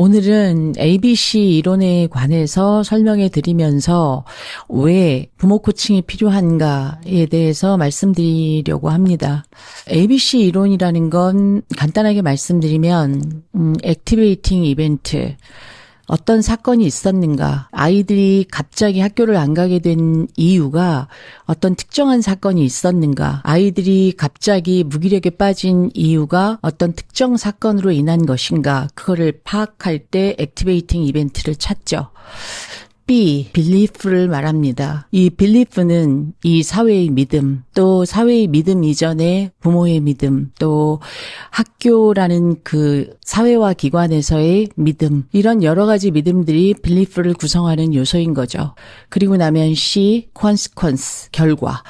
오늘은 ABC 이론에 관해서 설명해 드리면서 왜 부모 코칭이 필요한가에 대해서 말씀드리려고 합니다. ABC 이론이라는 건 간단하게 말씀드리면 음, 액티베이팅 이벤트 어떤 사건이 있었는가, 아이들이 갑자기 학교를 안 가게 된 이유가 어떤 특정한 사건이 있었는가, 아이들이 갑자기 무기력에 빠진 이유가 어떤 특정 사건으로 인한 것인가, 그거를 파악할 때 액티베이팅 이벤트를 찾죠. B, belief를 말합니다. 이 belief는 이 사회의 믿음, 또 사회의 믿음 이전에 부모의 믿음, 또 학교라는 그 사회와 기관에서의 믿음, 이런 여러 가지 믿음들이 belief를 구성하는 요소인 거죠. 그리고 나면 C, consequence, 결과.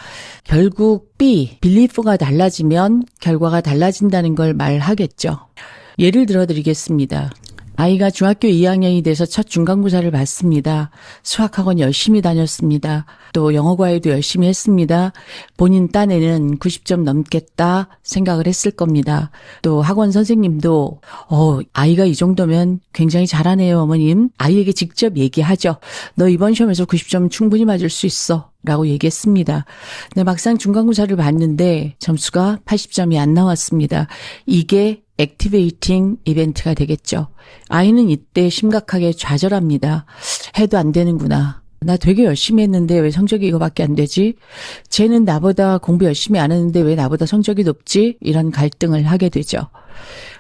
결국 B, belief가 달라지면 결과가 달라진다는 걸 말하겠죠. 예를 들어 드리겠습니다. 아이가 중학교 2학년이 돼서 첫 중간고사를 봤습니다. 수학학원 열심히 다녔습니다. 또 영어 과외도 열심히 했습니다. 본인 딴에는 90점 넘겠다 생각을 했을 겁니다. 또 학원 선생님도 어 아이가 이 정도면 굉장히 잘하네요, 어머님. 아이에게 직접 얘기하죠. 너 이번 시험에서 90점 충분히 맞을 수 있어. 라고 얘기했습니다. 근데 막상 중간고사를 봤는데 점수가 80점이 안 나왔습니다. 이게 액티베이팅 이벤트가 되겠죠. 아이는 이때 심각하게 좌절합니다. 해도 안 되는구나. 나 되게 열심히 했는데 왜 성적이 이거밖에 안 되지? 쟤는 나보다 공부 열심히 안 했는데 왜 나보다 성적이 높지? 이런 갈등을 하게 되죠.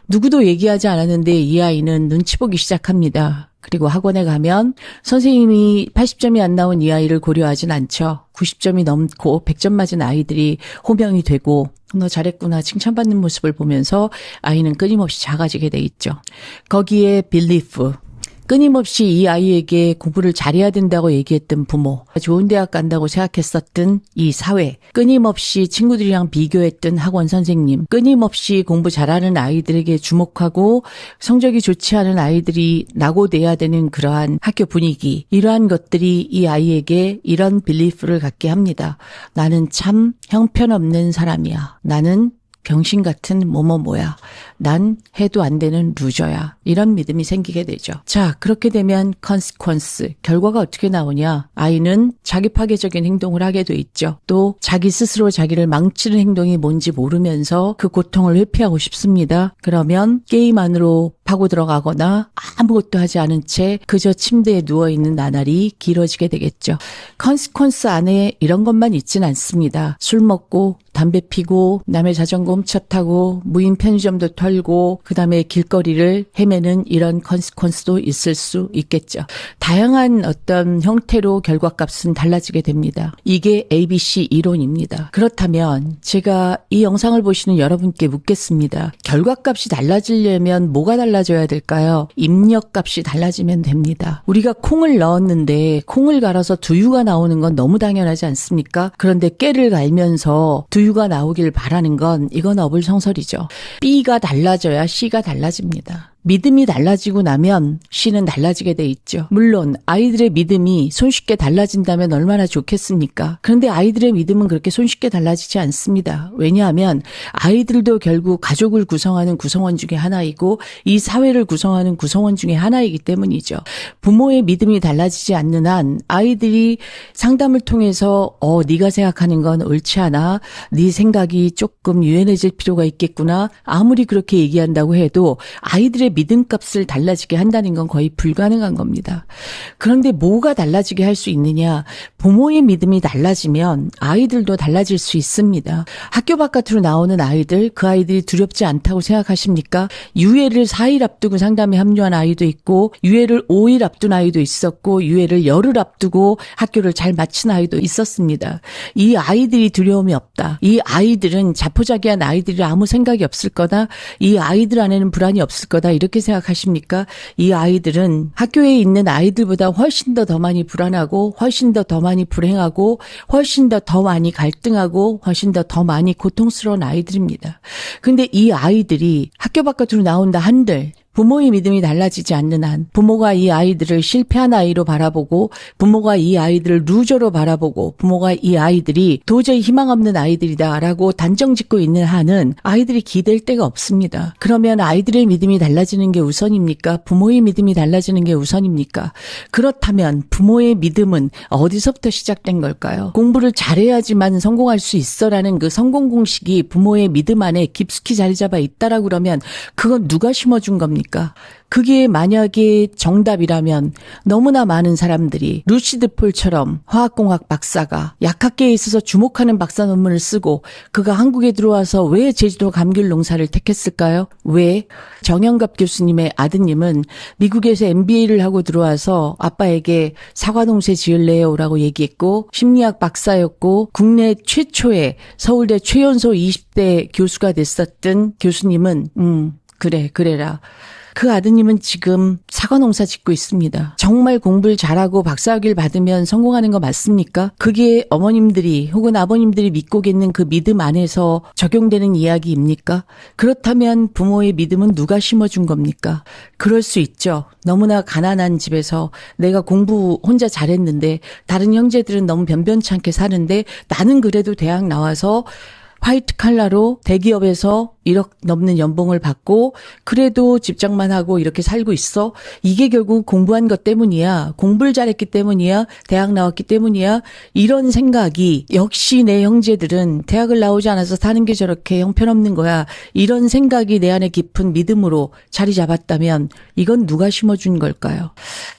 누구도 얘기하지 않았는데 이 아이는 눈치 보기 시작합니다. 그리고 학원에 가면 선생님이 80점이 안 나온 이 아이를 고려하진 않죠. 90점이 넘고 100점 맞은 아이들이 호명이 되고 너 잘했구나 칭찬받는 모습을 보면서 아이는 끊임없이 작아지게 돼 있죠. 거기에 빌리프 끊임없이 이 아이에게 공부를 잘해야 된다고 얘기했던 부모, 좋은 대학 간다고 생각했었던 이 사회, 끊임없이 친구들이랑 비교했던 학원 선생님, 끊임없이 공부 잘하는 아이들에게 주목하고 성적이 좋지 않은 아이들이 낙오돼야 되는 그러한 학교 분위기, 이러한 것들이 이 아이에게 이런 빌리프를 갖게 합니다. 나는 참 형편없는 사람이야. 나는 병신 같은 뭐뭐 뭐야. 난 해도 안 되는 루저야. 이런 믿음이 생기게 되죠. 자, 그렇게 되면 컨시퀀스, 결과가 어떻게 나오냐? 아이는 자기 파괴적인 행동을 하게 돼 있죠. 또 자기 스스로 자기를 망치는 행동이 뭔지 모르면서 그 고통을 회피하고 싶습니다. 그러면 게임 안으로 파고 들어가거나 아무것도 하지 않은 채 그저 침대에 누워 있는 나날이 길어지게 되겠죠. 컨시퀀스 안에 이런 것만 있진 않습니다. 술 먹고 담배 피고 남의 자전거 훔쳐 타고 무인 편의점도 털고 그다음에 길거리를 헤매는 이런 컨시퀀스도 있을 수 있겠죠. 다양한 어떤 형태로 결과값은 달라지게 됩니다. 이게 ABC 이론입니다. 그렇다면 제가 이 영상을 보시는 여러분께 묻겠습니다. 결과값이 달라지려면 뭐가 달라져야 될까요? 입력값이 달라지면 됩니다. 우리가 콩을 넣었는데 콩을 갈아서 두유가 나오는 건 너무 당연하지 않습니까? 그런데 깨를 갈면서 두유가 나오길 바라는 건 이건 어불성설이죠. B가 달라 져야 C가 달라집니다. 믿음이 달라지고 나면 C는 달라지게 돼 있죠. 물론 아이들의 믿음이 손쉽게 달라진다면 얼마나 좋겠습니까? 그런데 아이들의 믿음은 그렇게 손쉽게 달라지지 않습니다. 왜냐하면 아이들도 결국 가족을 구성하는 구성원 중에 하나이고 이 사회를 구성하는 구성원 중에 하나이기 때문이죠. 부모의 믿음이 달라지지 않는 한 아이들이 상담을 통해서 어 네가 생각하는 건 옳지 않아. 네 생각이 조금 유연해질 필요가 있겠구나. 아무리 그렇게 얘기한다고 해도 아이들의 믿음값을 달라지게 한다는 건 거의 불가능한 겁니다. 그런데 뭐가 달라지게 할 수 있느냐? 부모의 믿음이 달라지면 아이들도 달라질 수 있습니다. 학교 바깥으로 나오는 아이들, 그 아이들이 두렵지 않다고 생각하십니까? 유예를 4일 앞두고 상담에 합류한 아이도 있고, 유예를 5일 앞둔 아이도 있었고, 유예를 열흘 앞두고 학교를 잘 마친 아이도 있었습니다. 이 아이들이 두려움이 없다. 이 아이들은 자포자기한 아이들이 아무 생각이 없을 거다. 이 아이들 안에는 불안이 없을 거다. 이렇게 생각하십니까? 이 아이들은 학교에 있는 아이들보다 훨씬 더 더 많이 불안하고 훨씬 더 더 많이 불행하고 훨씬 더 더 많이 갈등하고 훨씬 더 더 많이 고통스러운 아이들입니다. 근데 이 아이들이 학교 바깥으로 나온다 한들 부모의 믿음이 달라지지 않는 한 부모가 이 아이들을 실패한 아이로 바라보고 부모가 이 아이들을 루저로 바라보고 부모가 이 아이들이 도저히 희망 없는 아이들이다라고 단정 짓고 있는 한은 아이들이 기댈 데가 없습니다. 그러면 아이들의 믿음이 달라지는 게 우선입니까? 부모의 믿음이 달라지는 게 우선입니까? 그렇다면 부모의 믿음은 어디서부터 시작된 걸까요? 공부를 잘해야지만 성공할 수 있어라는 그 성공 공식이 부모의 믿음 안에 깊숙이 자리 잡아 있다라고 그러면 그건 누가 심어준 겁니까? 그게 만약에 정답이라면 너무나 많은 사람들이 루시드 폴처럼 화학공학 박사가 약학계에 있어서 주목하는 박사 논문을 쓰고 그가 한국에 들어와서 왜 제주도 감귤 농사를 택했을까요? 왜? 정영갑 교수님의 아드님은 미국에서 MBA를 하고 들어와서 아빠에게 사과농사 지을래요라고 얘기했고 심리학 박사였고 국내 최초의 서울대 최연소 20대 교수가 됐었던 교수님은 음 그래 그래라 그 아드님은 지금 사과 농사 짓고 있습니다. 정말 공부를 잘하고 박사학위를 받으면 성공하는 거 맞습니까? 그게 어머님들이 혹은 아버님들이 믿고 계는 그 믿음 안에서 적용되는 이야기입니까? 그렇다면 부모의 믿음은 누가 심어준 겁니까? 그럴 수 있죠. 너무나 가난한 집에서 내가 공부 혼자 잘했는데 다른 형제들은 너무 변변찮게 사는데 나는 그래도 대학 나와서 화이트 칼라로 대기업에서 1억 넘는 연봉을 받고 그래도 집장만 하고 이렇게 살고 있어. 이게 결국 공부한 것 때문이야. 공부를 잘했기 때문이야. 대학 나왔기 때문이야. 이런 생각이 역시 내 형제들은 대학을 나오지 않아서 사는 게 저렇게 형편없는 거야. 이런 생각이 내 안에 깊은 믿음으로 자리 잡았다면 이건 누가 심어준 걸까요?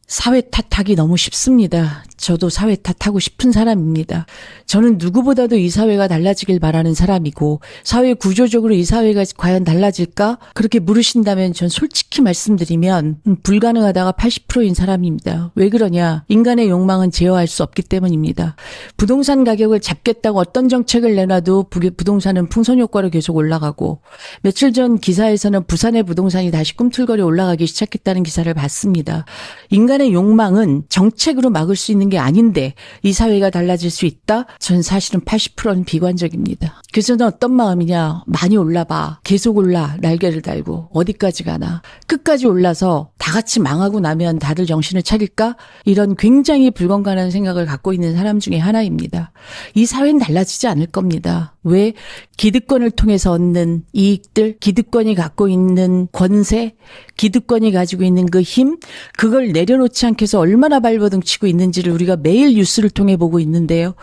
사회 탓하기 너무 쉽습니다. 저도 사회 탓하고 싶은 사람입니다. 저는 누구보다도 이 사회가 달라지길 바라는 사람이고 사회 구조적으로 이 사회가 과연 달라질까? 그렇게 물으신다면 전 솔직히 말씀드리면 음, 불가능하다가 80%인 사람입니다. 왜 그러냐? 인간의 욕망은 제어할 수 없기 때문입니다. 부동산 가격을 잡겠다고 어떤 정책을 내놔도 부- 부동산은 풍선 효과로 계속 올라가고 며칠 전 기사에서는 부산의 부동산이 다시 꿈틀거려 올라가기 시작했다는 기사를 봤습니다. 인간 의 욕망은 정책으로 막을 수 있는 게 아닌데 이 사회가 달라질 수 있다? 전 사실은 80%는 비관적입니다. 그래서 는 어떤 마음이냐? 많이 올라봐. 계속 올라. 날개를 달고. 어디까지 가나. 끝까지 올라서 다 같이 망하고 나면 다들 정신을 차릴까? 이런 굉장히 불건강한 생각을 갖고 있는 사람 중에 하나입니다. 이 사회는 달라지지 않을 겁니다. 왜? 기득권을 통해서 얻는 이익들, 기득권이 갖고 있는 권세, 기득권이 가지고 있는 그 힘, 그걸 내려놓지 않게서 얼마나 발버둥 치고 있는지를 우리가 매일 뉴스를 통해 보고 있는데요.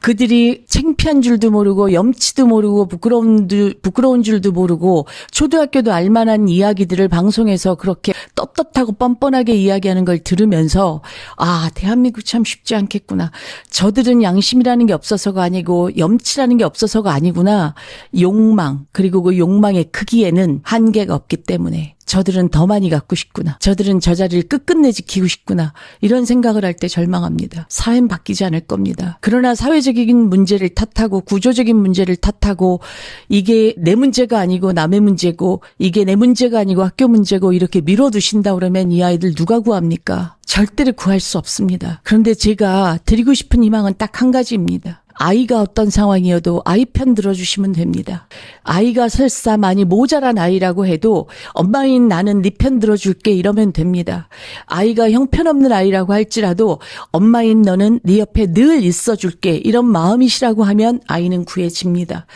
그들이 창피한 줄도 모르고 염치도 모르고 부끄러운, 줄- 부끄러운 줄도 모르고 초등학교도 알만한 이야기들을 방송에서 그렇게 떳떳하고 뻔뻔하게 이야기하는 걸 들으면서 아, 대한민국 참 쉽지 않겠구나. 저들은 양심이라는 게 없어서가 아니고 염치라는 게 없어서 가 아니구나. 욕망, 그리고 그 욕망의 크기에는 한계가 없기 때문에 저들은 더 많이 갖고 싶구나. 저들은 저 자리를 끝끝내 지키고 싶구나. 이런 생각을 할 때 절망합니다. 사회는 바뀌지 않을 겁니다. 그러나 사회적인 문제를 탓하고 구조적인 문제를 탓하고 이게 내 문제가 아니고 남의 문제고 이게 내 문제가 아니고 학교 문제고 이렇게 밀어두신다 그러면 이 아이들 누가 구합니까? 절대로 구할 수 없습니다. 그런데 제가 드리고 싶은 희망은 딱 한 가지입니다. 아이가 어떤 상황이어도 아이 편 들어주시면 됩니다. 아이가 설사 많이 모자란 아이라고 해도 엄마인 나는 네 편 들어줄게 이러면 됩니다. 아이가 형편없는 아이라고 할지라도 엄마인 너는 네 옆에 늘 있어줄게 이런 마음이시라고 하면 아이는 구해집니다.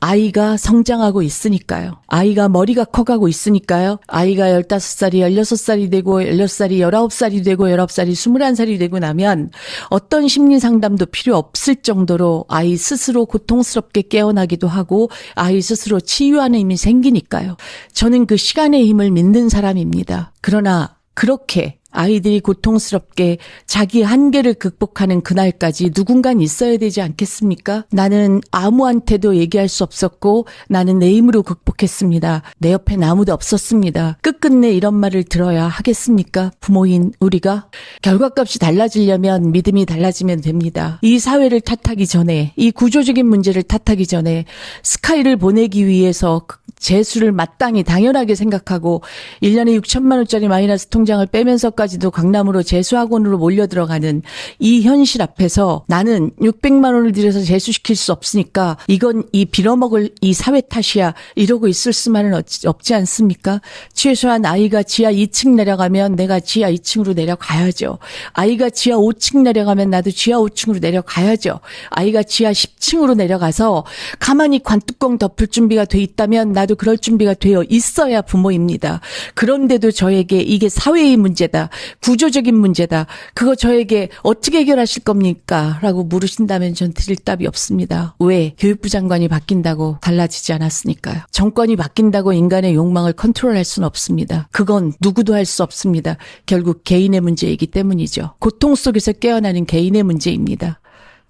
아이가 성장하고 있으니까요. 아이가 머리가 커가고 있으니까요. 아이가 15살이 16살이 되고 16살이 19살이 되고 19살이 21살이 되고 나면 어떤 심리 상담도 필요 없을 정도로 아이 스스로 고통스럽게 깨어나기도 하고 아이 스스로 치유하는 힘이 생기니까요. 저는 그 시간의 힘을 믿는 사람입니다. 그러나 그렇게 아이들이 고통스럽게 자기 한계를 극복하는 그날까지 누군간 있어야 되지 않겠습니까? 나는 아무한테도 얘기할 수 없었고 나는 내 힘으로 극복했습니다. 내 옆엔 아무도 없었습니다. 끝끝내 이런 말을 들어야 하겠습니까? 부모인 우리가 결과값이 달라지려면 믿음이 달라지면 됩니다. 이 사회를 탓하기 전에 이 구조적인 문제를 탓하기 전에 스카이를 보내기 위해서 재수를 마땅히 당연하게 생각하고 1년에 6천만 원짜리 마이너스 통장을 빼면서까지 중 학교까지도 강남으로 재수학원으로 몰려 들어가는 이 현실 앞에서 나는 600만 원을 들여서 재수시킬 수 없으니까 이건 이 빌어먹을 이 사회 탓이야 이러고 있을 수만은 없지- 않습니까? 최소한 아이가 지하 2층 내려가면 내가 지하 2층으로 내려가야죠. 아이가 지하 5층 내려가면 나도 지하 5층으로 내려가야죠. 아이가 지하 10층으로 내려가서 가만히 관뚜껑 덮을 준비가 돼 있다면 나도 그럴 준비가 되어 있어야 부모입니다. 그런데도 저에게 이게 사회의 문제다. 구조적인 문제다. 그거 저에게 어떻게 해결하실 겁니까? 라고 물으신다면 전 드릴 답이 없습니다. 왜? 교육부 장관이 바뀐다고 달라지지 않았으니까요. 정권이 바뀐다고 인간의 욕망을 컨트롤할 수는 없습니다. 그건 누구도 할 수 없습니다. 결국 개인의 문제이기 때문이죠. 고통 속에서 깨어나는 개인의 문제입니다.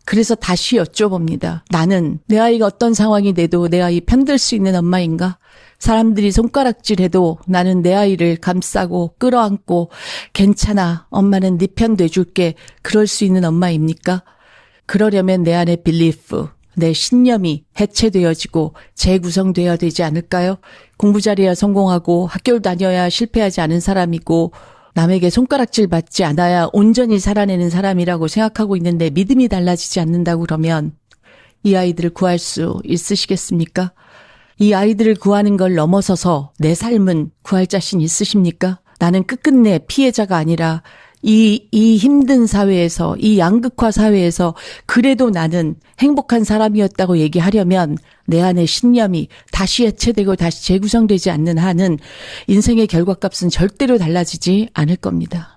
그래서 다시 여쭤봅니다. 나는 내 아이가 어떤 상황이 돼도 내 아이 편들 수 있는 엄마인가? 사람들이 손가락질해도 나는 내 아이를 감싸고 끌어안고 괜찮아. 엄마는 네 편 돼줄게. 그럴 수 있는 엄마입니까? 그러려면 내 안에 빌리프, 내 신념이 해체되어지고 재구성되어야 되지 않을까요? 공부 잘해야 성공하고 학교를 다녀야 실패하지 않은 사람이고 남에게 손가락질 받지 않아야 온전히 살아내는 사람이라고 생각하고 있는데 믿음이 달라지지 않는다고 그러면 이 아이들을 구할 수 있으시겠습니까? 이 아이들을 구하는 걸 넘어서서 내 삶은 구할 자신 있으십니까? 나는 끝끝내 피해자가 아니라 이, 이 힘든 사회에서, 이 양극화 사회에서 그래도 나는 행복한 사람이었다고 얘기하려면 내 안의 신념이 다시 해체되고 다시 재구성되지 않는 한은 인생의 결과값은 절대로 달라지지 않을 겁니다.